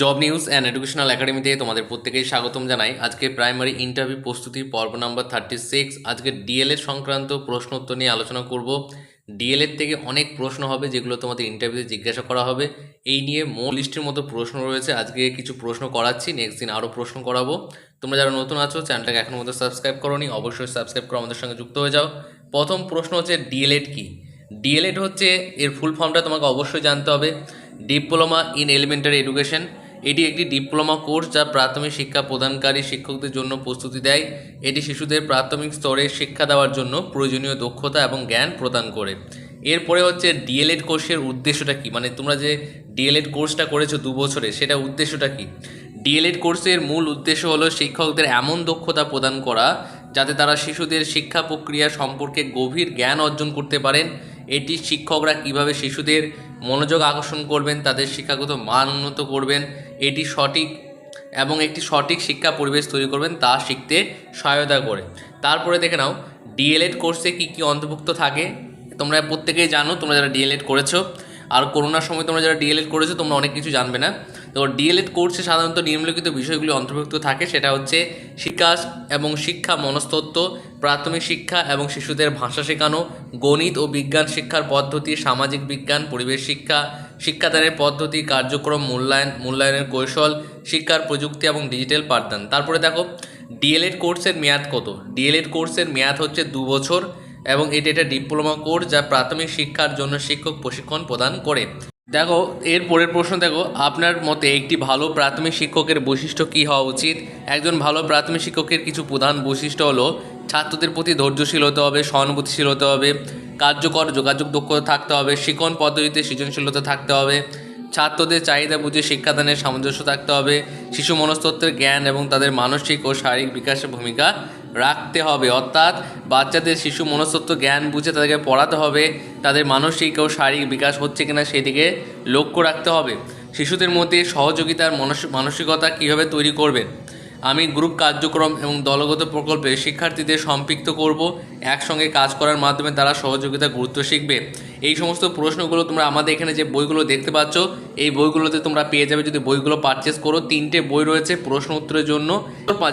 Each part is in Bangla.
জব নিউজ অ্যান্ড এডুকেশনাল একাডেমিতে তোমাদের প্রত্যেকেই স্বাগতম জানাই। আজকে প্রাইমারি ইন্টারভিউ প্রস্তুতি পর্ব নাম্বার থার্টি সিক্স আজকে ডিএলএড সংক্রান্ত প্রশ্ন উত্তর নিয়ে আলোচনা করব। ডিএলএড থেকে অনেক প্রশ্ন হবে যেগুলো তোমাদের ইন্টারভিউতে জিজ্ঞাসা করা হবে। এই নিয়ে মো লিস্টের মতো প্রশ্ন রয়েছে। আজকে কিছু প্রশ্ন করাচ্ছি নেক্সট দিন আরও প্রশ্ন করাবো। তোমরা যারা নতুন আছো চ্যানেলটাকে এখনও মধ্যে সাবস্ক্রাইব করোনি, অবশ্যই সাবস্ক্রাইব করে আমাদের সঙ্গে যুক্ত হয়ে যাও। প্রথম প্রশ্ন হচ্ছে ডিএলএড কী? ডিএলএড হচ্ছে, এর ফুল ফর্মটা তোমাকে অবশ্যই জানতে হবে। ডিপ্লোমা ইন এলিমেন্টারি এডুকেশন এটি একটি ডিপ্লোমা কোর্স যা প্রাথমিক শিক্ষা প্রদানকারী শিক্ষকদের জন্য প্রস্তুতি দেয়। এটি শিশুদের প্রাথমিক স্তরে শিক্ষা দেওয়ার জন্য প্রয়োজনীয় দক্ষতা এবং জ্ঞান প্রদান করে। এরপরে হচ্ছে ডিএলএড কোর্সের উদ্দেশ্যটা কী? মানে তোমরা যে ডিএলএড কোর্সটা করেছ দু বছরে সেটা উদ্দেশ্যটা কী? ডিএলএড কোর্সের মূল উদ্দেশ্য হলো শিক্ষকদের এমন দক্ষতা প্রদান করা যাতে তারা শিশুদের শিক্ষা প্রক্রিয়া সম্পর্কে গভীর জ্ঞান অর্জন করতে পারেন। এটি শিক্ষকরা কীভাবে শিশুদের মনোযোগ আকর্ষণ করবেন, তাদের শিক্ষাগত মান উন্নত করবেন, এটি সঠিক এবং একটি সঠিক শিক্ষা পরিবেশ তৈরি করবেন, তা শিখতে সহায়তা করে। তারপরে দেখে নাও, ডিএলএড কোর্সে কী কী অন্তর্ভুক্ত থাকে? তোমরা প্রত্যেকেই জানো, তোমরা যারা ডিএলএড করেছ আর করোনার সময় তোমরা যারা ডিএলএড করেছ, তোমরা অনেক কিছু জানবে না। তো ডিএলএড কোর্সে সাধারণত নিম্নলিখিত বিষয়গুলি অন্তর্ভুক্ত থাকে, সেটা হচ্ছে শিক্ষা এবং শিক্ষা মনস্তত্ত্ব, প্রাথমিক শিক্ষা এবং শিশুদের ভাষা শেখানো, গণিত ও বিজ্ঞান শিক্ষার পদ্ধতি, সামাজিক বিজ্ঞান, পরিবেশ শিক্ষা, শিক্ষাদানের পদ্ধতি, কার্যক্রম মূল্যায়ন, মূল্যায়নের কৌশল, শিক্ষার প্রযুক্তি এবং ডিজিটাল পাঠদান। তারপরে দেখো ডিএলএড কোর্সের মেয়াদ কত? ডিএলএড কোর্সের মেয়াদ হচ্ছে দু বছর। এবং এটি একটা ডিপ্লোমা কোর্স যা প্রাথমিক শিক্ষার জন্য শিক্ষক প্রশিক্ষণ প্রদান করে। দেখো, এর পরের প্রশ্ন, দেখো, আপনার মতে একটি ভালো প্রাথমিক শিক্ষকের বৈশিষ্ট্য কী হওয়া উচিত? একজন ভালো প্রাথমিক শিক্ষকের কিছু প্রধান বৈশিষ্ট্য হলো ছাত্রদের প্রতি ধৈর্যশীল হতে হবে, সহানুভূতিশীল হতে হবে, কার্যকর যোগাযোগ দক্ষতা থাকতে হবে শিক্ষণ পদ্ধতিতে সৃজনশীলতা থাকতে হবে, ছাত্রদের চাহিদা বুঝে শিক্ষাদানের সামঞ্জস্য থাকতে হবে শিশু মনস্তত্ত্বের জ্ঞান এবং তাদের মানসিক ও শারীরিক বিকাশের ভূমিকা রাখতে হবে। অর্থাৎ বাচ্চাদের শিশু মনস্তত্ত্ব, জ্ঞান বুঝে তাদেরকে পড়াতে হবে। তাদের মানসিক ও শারীরিক বিকাশ হচ্ছে কিনা সেদিকে লক্ষ্য রাখতে হবে। শিশুদের মধ্যে সহযোগিতার মানসিকতা কীভাবে তৈরি করবেন? আমি গ্রুপ কার্যক্রম এবং দলগত প্রকল্পে শিক্ষার্থীদের সম্পৃক্ত করব, একসঙ্গে কাজ করার মাধ্যমে তারা সহযোগিতা গুরুত্ব শিখবে। এই সমস্ত প্রশ্নগুলো তোমরা আমাদের এখানে যে বইগুলো দেখতে পাচ্ছ, এই বইগুলোতে তোমরা পেয়ে যাবে যদি বইগুলো পারচেস করো। তিনটে বই রয়েছে প্রশ্ন উত্তরের জন্য।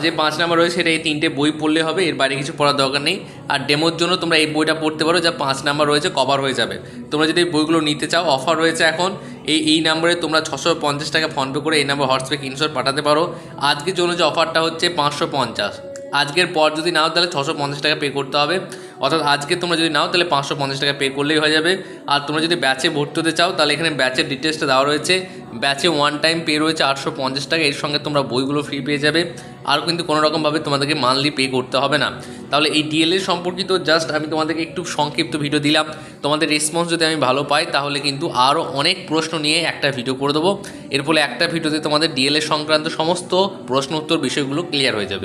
যে পাঁচ নাম্বার রয়েছে সেটা এই তিনটে বই পড়লে হবে, এর বাইরে কিছু পড়ার দরকার নেই। আর ডেমোর জন্য তোমরা এই বইটা পড়তে পারো, যা পাঁচ নাম্বার রয়েছে কভার হয়ে যাবে। তোমরা যদি বইগুলো নিতে চাও অফার রয়েছে এখন। এই এই নাম্বারে তোমরা ছশো পঞ্চাশ টাকা ফোনপে করে এই নাম্বার হোয়াটসঅ্যাপে ইনশট পাঠাতে পারো। আজকের জন্য যে অফারটা হচ্ছে পাঁচশো পঞ্চাশ। আজকের পর যদি নাও, তাহলে ছশো পঞ্চাশ টাকা পে করতে হবে। অর্থাৎ আজকে তোমরা যদি নাও, তাহলে পাঁচশো পঞ্চাশ টাকা পে করলেই হয়ে যাবে। আর তোমরা যদি ব্যাচে ভর্তি হতে চাও, তাহলে এখানে ব্যাচের ডিটেলসটা দেওয়া রয়েছে। ব্যাচে ওয়ান টাইম পে রয়েছে আটশো পঞ্চাশ টাকা, এর সঙ্গে তোমরা বইগুলো ফ্রি পেয়ে যাবে। আর কিন্তু কোনো রকমভাবে তোমাদেরকে মান্থলি পে করতে হবে না। তাহলে এই ডিএলএ সম্পর্কিত জাস্ট আমি তোমাদেরকে একটু সংক্ষিপ্ত ভিডিও দিলাম। তোমাদের রেসপন্স যদি আমি ভালো পাই, তাহলে কিন্তু আরও অনেক প্রশ্ন নিয়ে একটা ভিডিও করে দেবো। এর ফলে একটা ভিডিওতে তোমাদের ডিএলএ সংক্রান্ত সমস্ত প্রশ্ন উত্তর বিষয়গুলো ক্লিয়ার হয়ে যাবে।